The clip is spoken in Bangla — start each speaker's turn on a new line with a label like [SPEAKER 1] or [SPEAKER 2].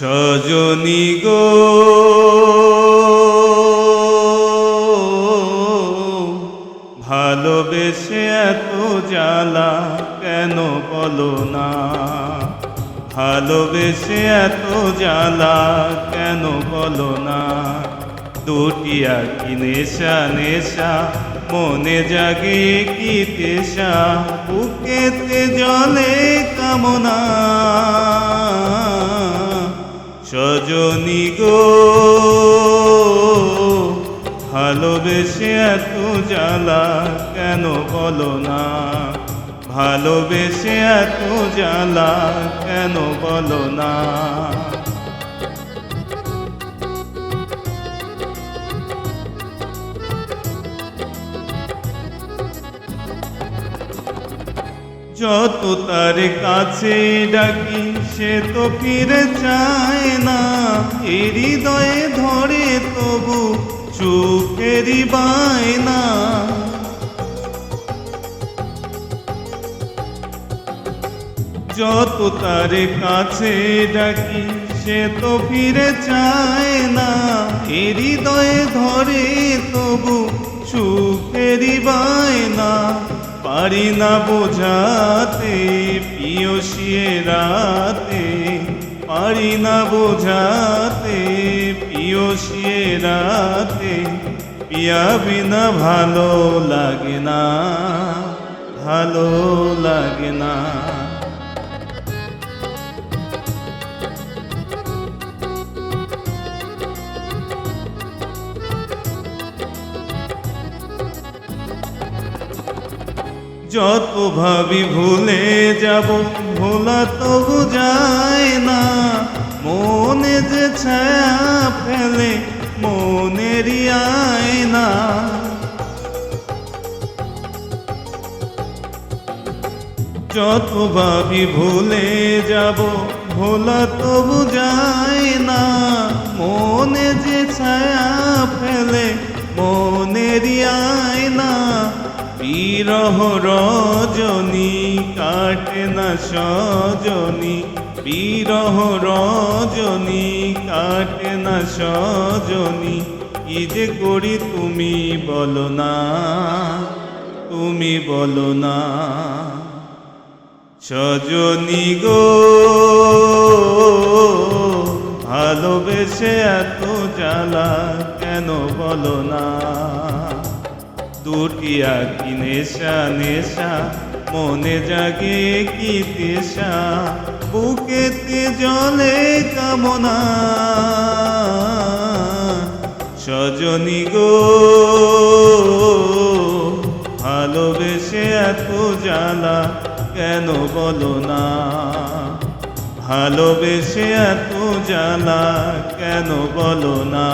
[SPEAKER 1] সজনী গো। ভালোবেসে এত জ্বালা কেন বলো না? ভালোবেসে এত জ্বালা কেন বলো না? দুটি কি নেশা নেশা, মনে জাগে কি তেশা বুকেতে জলে কামনা। সজনী গো ভালোবেসে এত জ্বালা কেন বলো না? ভালোবেসে এত জ্বালা কেন বলো না? যত তার কাছে ডাকি, সে তো ফিরে চায় না। এ হৃদয়ে ধরে তবু চুপেরই বায়না। যত তার কাছে ডাকি, সে তো ফিরে চায় না। এ হৃদয়ে ধরে তবু সুখেরই বায়না। পারি না বোঝাতে পিয়সিয়ে রাতে। পারি না বোঝাতে পিয়সিয়ে রাতে। পিয়া বিনা ভালো লাগে না, ভালো লাগে না। যত ভাবি ভুলে যাব, ভোলা তবু যায় না। মনে যে ছায়া ফেলে, মনেরই আয়না। যত ভাবি ভুলে যাব, ভোলা তবু যায় না। মনে যে ছায়া ফেলে, মনেরই আয়না। বিরহ রজনী, কাটে না সজনী। বিরহ রজনী, কাটে না সজনী। কি যে করি তুমি বলো না, তুমি বলো না। সজনী গো, ভালোবেসে এত জ্বালা, কেন বলো না? দুটি আঁকি নেশা নেশা, মনে জাগে কি তেশা বুকেতে জলে কামনা। সজনী গো, ভালোবেসে এত জ্বালা কেন বলো না? ভালোবেসে এত জ্বালা কেন বলো না?